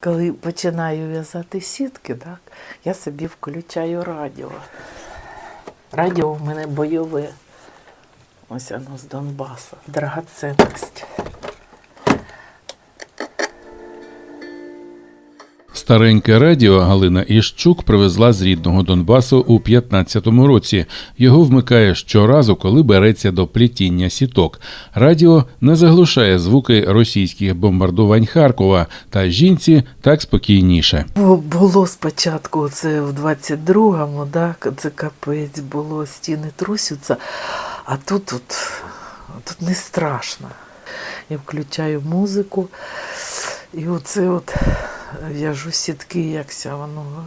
Коли починаю в'язати сітки, так, я собі включаю радіо. Радіо в мене бойове. Ось воно з Донбасу. Драгоценність. Стареньке радіо Галина Іщук привезла з рідного Донбасу у 15-му році. Його вмикає щоразу, коли береться до плетіння сіток. Радіо не заглушає звуки російських бомбардувань Харкова, та жінці так спокійніше. Було спочатку, це в 22-му, так, це капець було, стіни трусяться, а тут, тут, тут не страшно. Я включаю музику, і оце от в'яжу сітки, якся воно.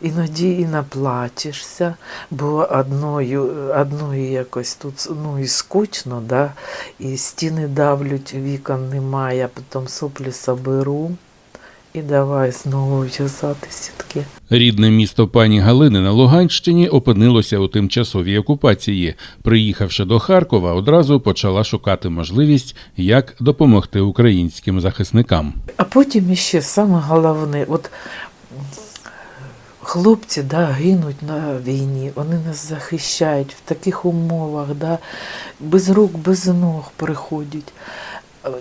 Іноді і наплачешся, бо одною, одною якось тут ну, і скучно, да? і стіни давлють, вікон немає, потім соплі соберу і давай знову в'язати сітки. Рідне місто пані Галини на Луганщині опинилося у тимчасовій окупації. Приїхавши до Харкова, одразу почала шукати можливість, як допомогти українським захисникам. А потім іще саме головне, от хлопці да, гинуть на війні, вони нас захищають в таких умовах, да, без рук, без ног приходять.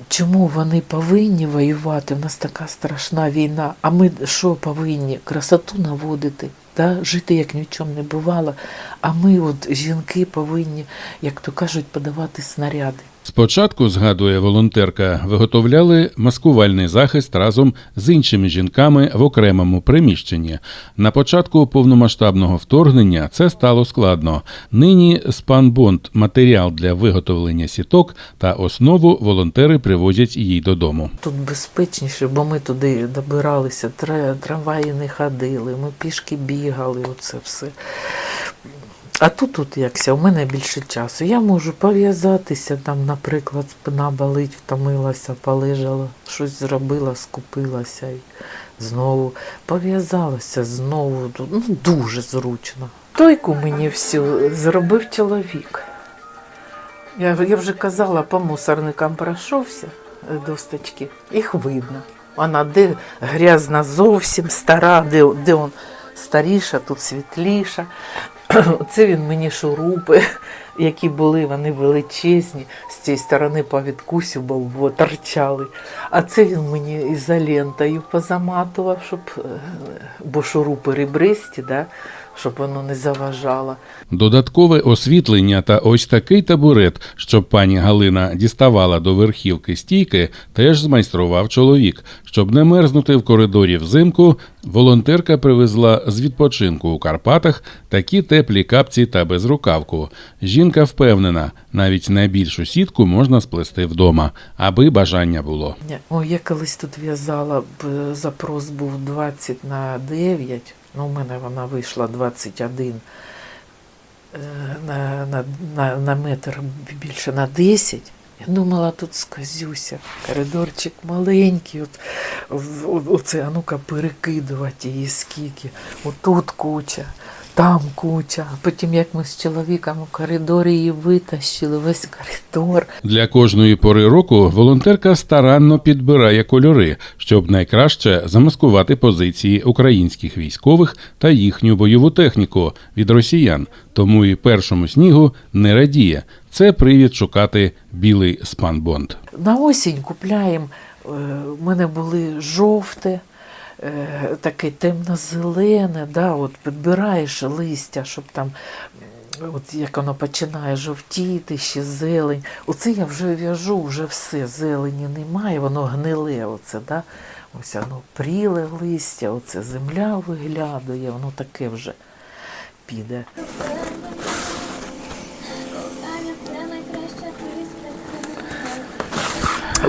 Чому вони повинні воювати? У нас така страшна війна. А ми що повинні? Красоту наводити, та? жити як нічого не бувало. А ми, от жінки, повинні, як то кажуть, подавати снаряди. Спочатку, згадує волонтерка, виготовляли маскувальний захист разом з іншими жінками в окремому приміщенні. На початку повномасштабного вторгнення це стало складно. Нині спанбонд матеріал для виготовлення сіток та основу волонтери привозять їй додому. Тут безпечніше, бо ми туди добиралися, тра- трамваї не ходили, ми пішки бігали, оце все. А тут, тут якся, у мене більше часу. Я можу пов'язатися, там, наприклад, спина болить, втомилася, полежала, щось зробила, скупилася і знову пов'язалася, знову. Ну, дуже зручно. Тойку мені всю зробив чоловік. Я, я вже казала, по мусорникам пройшовся е, досточки, їх видно. Вона де грязна зовсім стара, де, де он старіша, тут світліша. Це він мені шурупи, які були, вони величезні, з цієї сторони по відкусю бо торчали. А це він мені ізолентою позаматував, щоб, е, бо шурупи ребристі, да, щоб воно не заважало. Додаткове освітлення та ось такий табурет, щоб пані Галина діставала до верхівки стійки, теж змайстрував чоловік. Щоб не мерзнути в коридорі взимку, волонтерка привезла з відпочинку у Карпатах такі теплі капці та безрукавку. Жінка впевнена, навіть найбільшу сітку можна сплести вдома, аби бажання було. О, я колись тут в'язала, запрос був 20 на 9, ну, у мене вона вийшла 21 е, на, на, на, на метр більше на 10. Я думала, тут сказюся. Коридорчик маленький, от, оце, а ну-ка перекидувати її скільки. Отут куча, там куча. А потім, як ми з чоловіком у коридорі її витащили, весь коридор. Для кожної пори року волонтерка старанно підбирає кольори, щоб найкраще замаскувати позиції українських військових та їхню бойову техніку від росіян. Тому і першому снігу не радіє. Це привід шукати білий спанбонд. На осінь купляємо. е, У мене були жовте, е, таке темно-зелене, да, от підбираєш листя, щоб там, от як воно починає жовтіти, ще зелень. Оце я вже в'яжу, вже все, зелені немає, воно гниле. Оце, да? Ось воно пріле листя, оце земля виглядає, воно таке вже піде.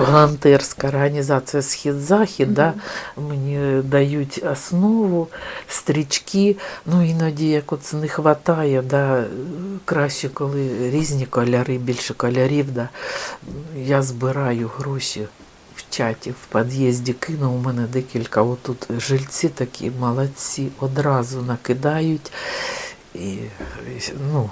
Волонтерська організація Схід-Захід, да, мені дають основу, стрічки. Ну іноді як от не вистачає, да, краще, коли різні кольори, більше кольорів. Да. Я збираю гроші в чаті, в під'їзді кину. У мене декілька отут жильці такі молодці, одразу накидають. І, ну,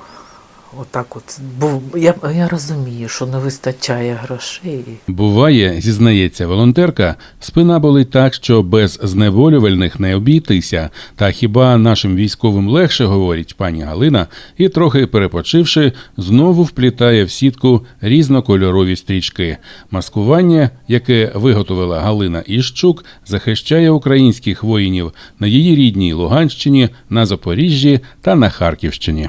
Отак от. Бо я, я розумію, що не вистачає грошей. Буває, зізнається волонтерка, спина болить так, що без знеболювальних не обійтися. Та хіба нашим військовим легше, говорить пані Галина, і трохи перепочивши, знову вплітає в сітку різнокольорові стрічки. Маскування, яке виготовила Галина Іщук, захищає українських воїнів на її рідній Луганщині, на Запоріжжі та на Харківщині.